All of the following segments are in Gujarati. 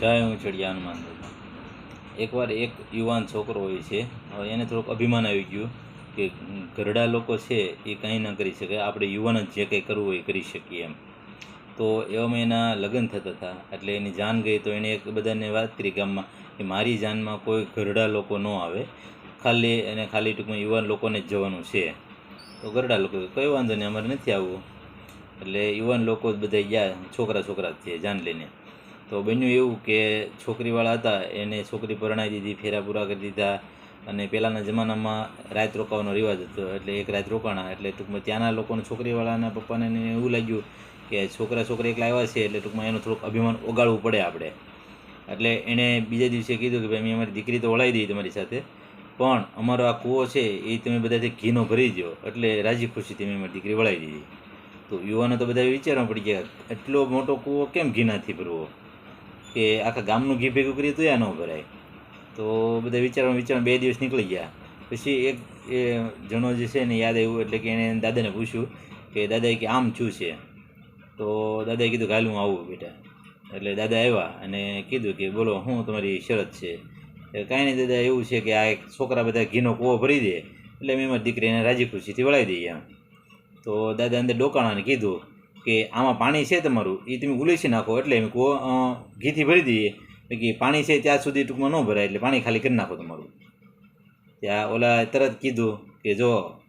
જય હું ચડિયા હતો એકવાર એક યુવાન છોકરો હોય છે, હવે એને થોડુંક અભિમાન આવી ગયું કે ઘરડા લોકો છે એ કંઈ ન કરી શકે, આપણે યુવાન જ જે કંઈ કરવું હોય એ કરી શકીએ એમ. તો એવામાં એના લગ્ન થતા હતા, એટલે એની જાન ગઈ તો એણે એક બધાને વાત કરી ગામમાં કે મારી જાનમાં કોઈ ઘરડા લોકો ન આવે, ખાલી એને ખાલી ટૂંકમાં યુવાન લોકોને જ જવાનું છે. તો ઘરડા લોકો કંઈ વાંધો નહીં, અમારે નથી આવવું. એટલે યુવાન લોકો જ બધા ગયા, છોકરા છોકરા જ છે, જાન લઈને. તો બન્યું એવું કે છોકરીવાળા હતા, એને છોકરી પરણાવી દીધી, ફેરા પૂરા કરી દીધા અને પહેલાંના જમાનામાં રાત રોકાવાનો રિવાજ હતો, એટલે એક રાત રોકાણા. એટલે ટૂંકમાં ત્યાંના લોકોને છોકરીવાળાના પપ્પાને એવું લાગ્યું કે છોકરા છોકરી એકલા આવ્યા છે, એટલે ટૂંકમાં એનું થોડુંક અભિમાન ઓગાળવું પડે આપણે. એટલે એણે બીજા દિવસે કીધું કે, ભાઈ, મેં અમારી દીકરી તો ઓળાવી દીધી તમારી સાથે, પણ અમારો આ કૂવો છે, એ તમે બધાથી ઘીનો ભરી દો એટલે રાજી ખુશીથી મેં અમારી દીકરી વળાવી દીધી. તો યુવાનો તો બધા વિચારવા પડી ગયા એટલો મોટો કૂવો કેમ ઘીનાથી ભરવો? કે આખા ગામનું ઘી ભેગું કરીએ તો એ ન ભરાય. તો બધા વિચારવાનું વિચારવાનું બે દિવસ નીકળી ગયા. પછી એક એ જણો જે છે ને યાદ આવ્યું એટલે કે એણે દાદાને પૂછ્યું કે દાદાએ કે આમ શું છે. તો દાદાએ કીધું કે હાલ હું આવું બેટા. એટલે દાદા આવ્યા અને કીધું કે બોલો હું તમારી શરત છે. કાંઈ નહીં દાદા એવું છે કે આ એક છોકરા બધા ઘીનો કૂવો ભરી દે. એટલે મેં મારી દીકરીને રાજી ખુશીથી વળાવી દઈએ એમ. તો દાદા અંદર ડોકાણાને કીધું કે આમાં પાણી છે તમારું એ તમે ઉલેસી નાખો એટલે એમ કો ઘીથી ભરી દઈએ. કે પાણી છે ત્યાં સુધી ટૂંકમાં ન ભરાય એટલે પાણી ખાલી કરી નાખો તમારું. ત્યાં ઓલા તરત કીધું કે જો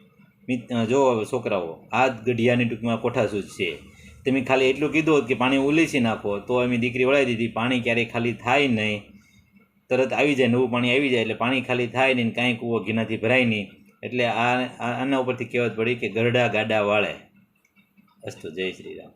જો છોકરાઓ, આ જ ગઢિયાની ટૂંકમાં કોઠાસૂજ છે. તમે ખાલી એટલું કીધું કે પાણી ઉલેસી નાખો, તો એમની દીકરી વળાવી દીધી, પાણી ક્યારેય ખાલી થાય નહીં. તરત આવી જાય, નવું પાણી આવી જાય એટલે પાણી ખાલી થાય નહીં કાંઈ કૂવો ઘીનાથી ભરાય નહીં. એટલે આ- આના ઉપરથી કહેવત પડી કે ગરડા ગાડા વાળે. અસ્તુ જય શ્રી રામ